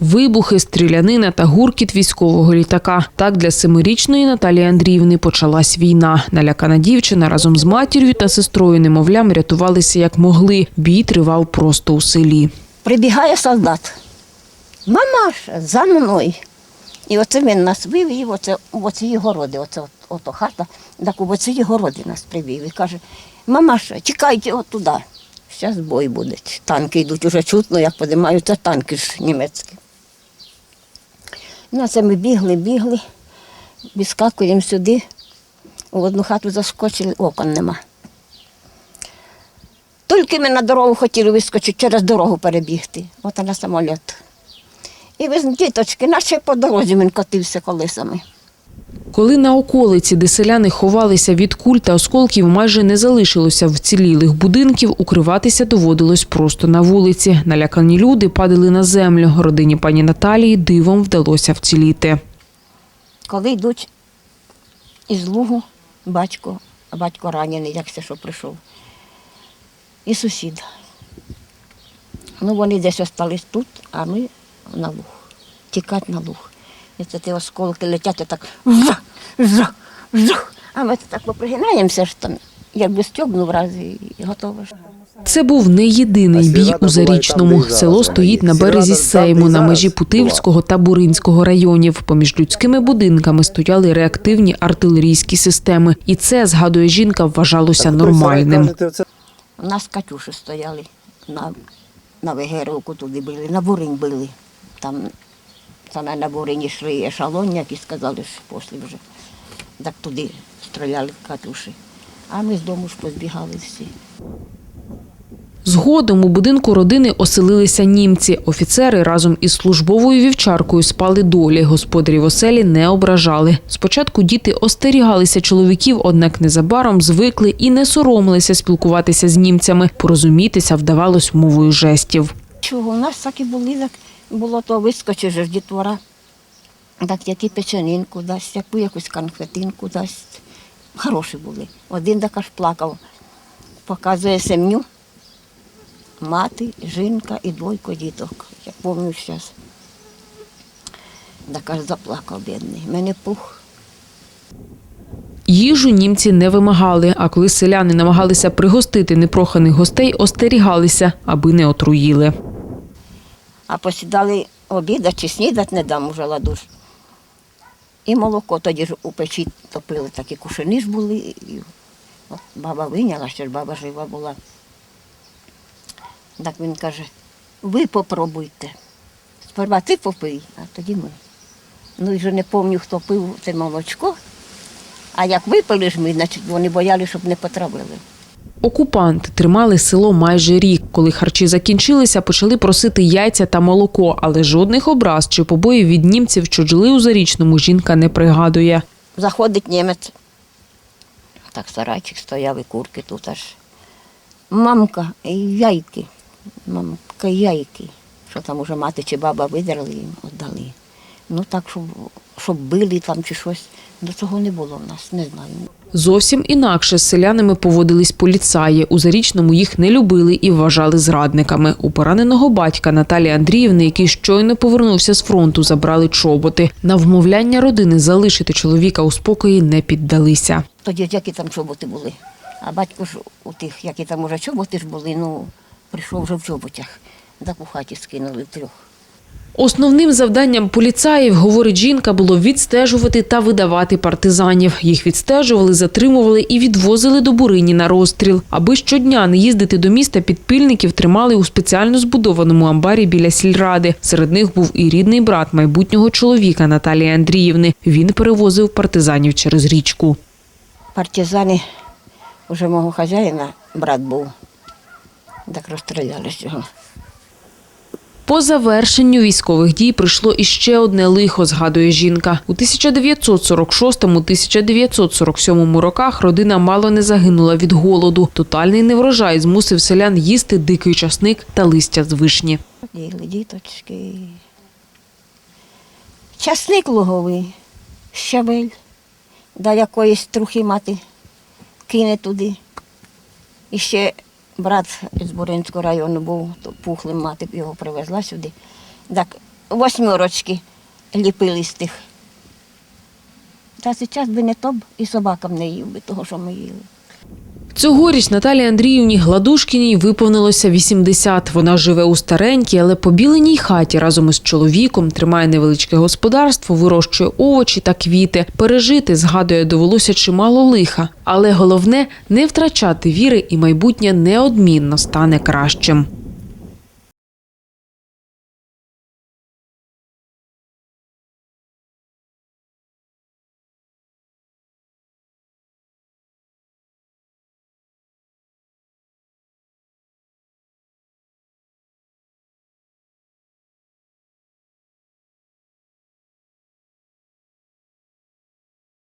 Вибухи, стрілянина та гуркіт військового літака. Так для семирічної Наталії Андріївни почалась війна. Налякана дівчина разом з матір'ю та сестрою немовлям рятувалися як могли. Бій тривав просто у селі. Прибігає солдат. Мамаша, за мною. І оце він нас вивів, оце, оце її городи, оце от, ото хата, так оце її городи нас привів. І каже, мамаша, чекайте от туди. Зараз бой буде. Танки йдуть уже чутно, як подимаються танки ж німецькі. Ну, це ми бігли, бігли, відскакуємо сюди. У одну хату заскочили, окон нема. Тільки ми на дорогу хотіли вискочити, через дорогу перебігти. От на самоліт. І ви діточки, наче по дорозі він котився колесами. Коли на околиці, де селяни ховалися від куль та осколків, майже не залишилося вцілілих будинків, укриватися доводилось просто на вулиці. Налякані люди падали на землю. Родині пані Наталії дивом вдалося вціліти. Коли йдуть із лугу, батько, а батько ранений, як це що прийшов, і сусід. Ну, вони десь остались тут, а ми на луг. Тікати на луг. І це ті осколки летять, і так жах, жах. А ми так попригинаємося ж там, якби стьобнув раз і готово. Це був не єдиний бій у Зарічному. Село стоїть на березі Сейму на межі Путивського та Буринського районів. Поміж людськими будинками стояли реактивні артилерійські системи. І це, згадує жінка, вважалося нормальним. У нас Катюші стояли на, на Вегеровку туди били, на Буринь били. Там саме на Бурині йшли ешалон, які сказали, що після вже. Так туди стріляли Катюші. А ми з дому ж позбігали всі. Згодом у будинку родини оселилися німці. Офіцери разом із службовою вівчаркою спали долі. Господарів оселі не ображали. Спочатку діти остерігалися чоловіків, однак незабаром звикли і не соромилися спілкуватися з німцями. Порозумітися вдавалось мовою жестів. Чого? У нас так і були, так було то вискочиш ж дітвора, так які печенинку дасть, яку якусь конфетинку дасть. Хороші були. Один так аж плакав, показує семню, мати, жінка і двойко діток. Я пам'ятаю зараз. Так аж заплакав бідний. Мене пух. Їжу німці не вимагали, а коли селяни намагалися пригостити непроханих гостей, остерігалися, аби не отруїли. А посідали обідати чи снідати не дам уже ладуш. І молоко тоді ж у печі топили, такі кушини ж були. І от баба виняла, ще ж баба жива була. Так він каже, ви попробуйте. Сперва ти попий, а тоді ми. Ну і вже не пам'ятаю, хто пив це молочко. А як випили ж ми, значить вони боялися, щоб не потравили. Окупанти тримали село майже рік. Коли харчі закінчилися, почали просити яйця та молоко, але жодних образ чи побоїв від німців, що жили у зарічному, жінка не пригадує. Заходить німець. Так сарайчик стояв і курки тут аж. Мамка, яйки. Мамка, яйки. Що там уже мати чи баба видерли їм, віддали. Ну так, щоб, щоб били там чи щось. До цього не було в нас, не знаю. Зовсім інакше з селянами поводились поліцаї. У зарічному їх не любили і вважали зрадниками. У пораненого батька Наталії Андріївни, який щойно повернувся з фронту, забрали чоботи. На вмовляння родини залишити чоловіка у спокої не піддалися. Тоді які там чоботи були. А батько ж у тих, які там уже чоботи ж були, ну, прийшов вже в чоботях. Так у хаті скинули трьох. Основним завданням поліцаїв, говорить жінка, було відстежувати та видавати партизанів. Їх відстежували, затримували і відвозили до Бурині на розстріл. Аби щодня не їздити до міста, підпільників тримали у спеціально збудованому амбарі біля сільради. Серед них був і рідний брат майбутнього чоловіка Наталії Андріївни. Він перевозив партизанів через річку. Партизани, вже мого хазяїна, брат був. Так розстріляли з цього. По завершенню військових дій прийшло іще одне лихо, згадує жінка. У 1946-1947 роках родина мало не загинула від голоду. Тотальний неврожай змусив селян їсти дикий часник та листя з вишні. Їли діточки. Часник луговий, щавель, да якоїсь трухи мати кине туди. І брат з Буринського району був, то пухлим мати його привезла сюди. Так восьмерочки ліпили з тих. Та зараз би не то б і собакам не їв би того, що ми їли. Цьогоріч Наталії Андріївні Гладушкіній виповнилося 80. Вона живе у старенькій, але побіленій хаті разом із чоловіком, тримає невеличке господарство, вирощує овочі та квіти. Пережити, згадує, довелося чимало лиха. Але головне не втрачати віри і майбутнє неодмінно стане кращим.